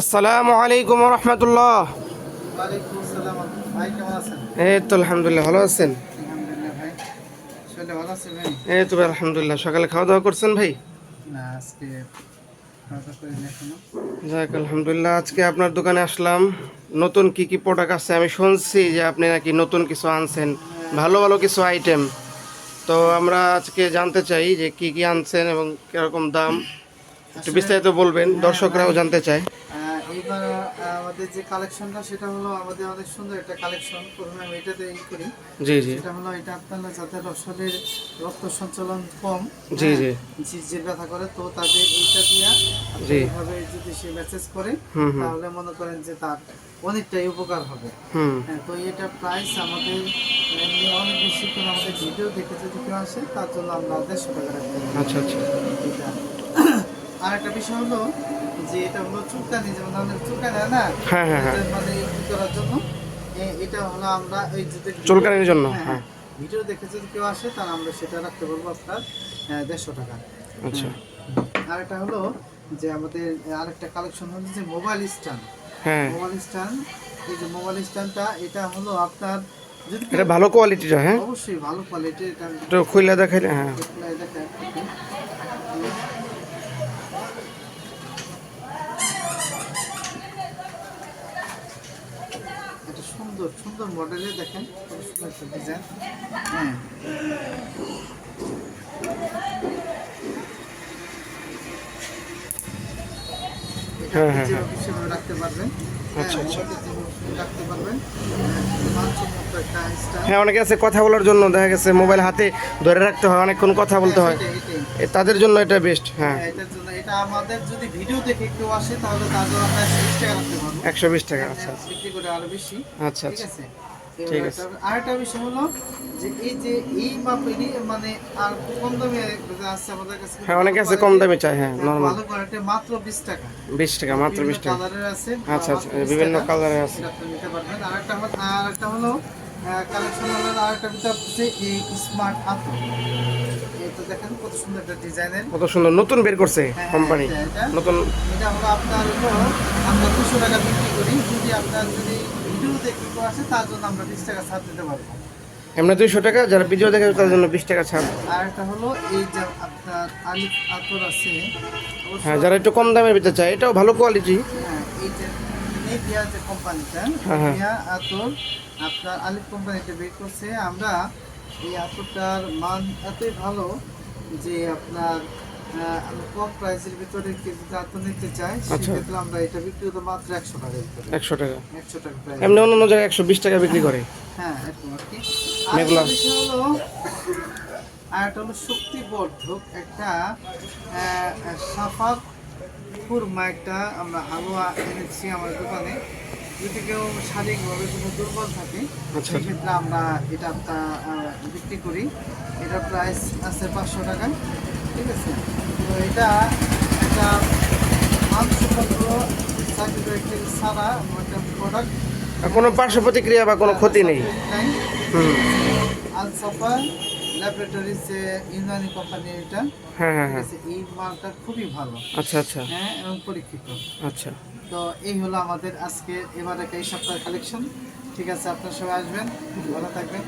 আসসালামু আলাইকুম রহমতুল্লাহ। এই তো আলহামদুলিল্লাহ ভালো আছেন? এই তো ভাই আলহামদুলিল্লাহ। সকালে খাওয়া দাওয়া করছেন ভাই? যাক আলহামদুলিল্লাহ আজকে আপনার দোকানে আসলাম। নতুন কি কি প্রোডাক্ট আছে? আমি শুনছি যে আপনি নাকি নতুন কিছু আনছেন। ভালো ভালো কিছু আইটেম তো আমরা আজকে জানতে চাই যে কি কি আনছেন এবং কীরকম দাম। একটু বিস্তারিত বলবেন দর্শকরাও জানতে চায়। এইবার আমাদের যে কালেকশনটা সেটা হলো আমাদের অনেক সুন্দর একটা কালেকশন প্রথমে আমি এটাতে ই করি। জি জি। সেটা হলো এটা আপনার যাদের শরীরের রক্ত সঞ্চালন কম জি, হ্যাঁ, জি। ঝিরঝির ব্যথা করে তো তাদের এইটা দিয়া। এইভাবে যদি সে মেসেজ করে। তাহলে মনে করেন যে তার অনেকটাই উপকার হবে। হুম। হ্যাঁ, তো এটা প্রাইস আমাদের অনেক বেশি করে আমাদের ভিডিও দেখে যদি কেউ আসে তার জন্য আমরা দেড়শো টাকা আচ্ছা আচ্ছা। এটা। আর একটা বিষয় হলো যে এটা হলো চুলকানি যেমন আমাদের চুলকানি হয় না? হ্যাঁ, হ্যাঁ, হ্যাঁ। মানে ই করার জন্য। এটা হলো আমরা এই যদি চুলকানির জন্য, হ্যাঁ, হ্যাঁ। ভিডিও দেখে যদি কেউ আসে তাহলে আমরা সেটা রাখতে পারব আপনার দেড়শো টাকা। আচ্ছা। আর একটা হলো যে আমাদের আরেকটা কালেকশন হলো যে মোবাইল স্ট্যান্ড। হ্যাঁ। মোবাইল স্ট্যান্ড এই যে মোবাইল স্ট্যান্ডটা এটা হলো আপনার এটা ভালো কোয়ালিটিটা হ্যাঁ। অবশ্যই ভালো কোয়ালিটির এটা খুলে দেখাইলে হ্যাঁ। দেখলে দেখে এটা সুন্দর সুন্দর মডেলে দেখেন কত সুন্দর একটা ডিজাইন হ্যাঁ। হ্যাঁ, হ্যাঁ, রাখতে পারবেন। আচ্ছা, হ্যাঁ, আচ্ছা। পারবেন। হ্যাঁ, অনেকে আছে কথা বলার জন্য দেখা গেছে মোবাইল হাতে ধরে রাখতে হয় অনেকক্ষণ কথা বলতে হয়। তাদের জন্য এটা বেস্ট হ্যাঁ। এটা আমাদের যদি ভিডিও দেখে কেউ আসে তাহলে তার জন্য আমরা তিরিশ টাকা রাখতে পারব। একশো বিশ টাকা আচ্ছা বিক্রি করে আরও বেশি। আচ্ছা ঠিক আচ্ছা। আছে? ঠিক আছে। আরেকটা বিষয় হলো যে এই যে এই মাপেরই মানে আর কম দামে আছে আমাদের কাছে হ্যাঁ অনেকে আছে কম দামে চাই হ্যাঁ নর্মাল ভালো কোয়ালিটি মাত্র বিশ টাকা। বিশ টাকা মাত্র বিশ টাকা। কালারের আছে আচ্ছা, আচ্ছা, বিভিন্ন টাকা। কালারের আছে। নিতে পারবেন। আরেকটা হলো আরেকটা হলো কালেকশন হলো আরেকটা ভিতর হচ্ছে এই স্মার্ট এটা দেখেন কত সুন্দর একটা ডিজাইনের কত সুন্দর নতুন বের করছে হ্যাঁ, কোম্পানি এটা- এটা। নতুন এটা হলো আপনার উপর আমরা দুশো টাকা বিক্রি করি। যদি আপনার যদি ভিডিও দেখে কেউ আসে তার জন্য আমরা বিশ টাকা ছাড় দিতে পারব। এমনি দুইশো টাকা যারা ভিডিও দেখে তাদের জন্য বিশ টাকা ছাড়। আর একটা হলো এই যে আপনার আলিফ আতর আছে। হ্যাঁ যারা একটু কম দামের ভিতরে চায় এটাও ভালো কোয়ালিটি হ্যাঁ, এই যে নেভিয়া যে কোম্পানিটা হ্যাঁ, হ্যাঁ। আতর আপনার আলিফ কোম্পানিতে বের করছে আমরা এই আতরটার মান এতই ভালো যে আপনার আমি কম প্রাইসের ভিতরে যদি আতর নিতে চাই আচ্ছা। সেক্ষেত্রে আমরা এটা বিক্রি করতে মাত্র একশো টাকা একশো টাকা একশো টাকা এমনি অন্য জায়গায় একশো বিশ টাকা বিক্রি করে হ্যাঁ এরকম আর কি মেঘলা। হলো আর একটা হলো শক্তিবর্ধক একটা সাফাত খুরমা একটা আমরা হালুয়া এনেছি আমার দোকানে। যদি কেউ শারীরিকভাবে কোনো দুর্বল থাকে। আচ্ছা। সেক্ষেত্রে আমরা এটা বিক্রি করি। এটার প্রাইস আছে পাঁচশো টাকা। ঠিক আছে? তো এটা একটা মাংসপত্র সার্টিফিকেট ছাড়া একটা প্রোডাক্ট আর কোনো পার্শ্ব প্রতিক্রিয়া বা কোনো ক্ষতি নেই? নাই। হুম। আলসাফা ল্যাবরেটরিজ যে ইউনানি কোম্পানি এটা। হ্যাঁ হ্যাঁ হ্যাঁ। এই মালটা খুবই ভালো। আচ্ছা আচ্ছা। হ্যাঁ এবং পরীক্ষিত। আচ্ছা। তো এই হলো আমাদের আজকে এবার একটা এই সপ্তাহের কালেকশন ঠিক আছে আপনার সবাই আসবেন ভালো থাকবেন।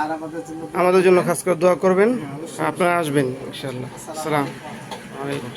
আর আমাদের জন্য আমাদের জন্য খাস করে দোয়া করবেন। আপনারা আসবেন ইনশাল্লাহ আসসালাম আলাইকুম।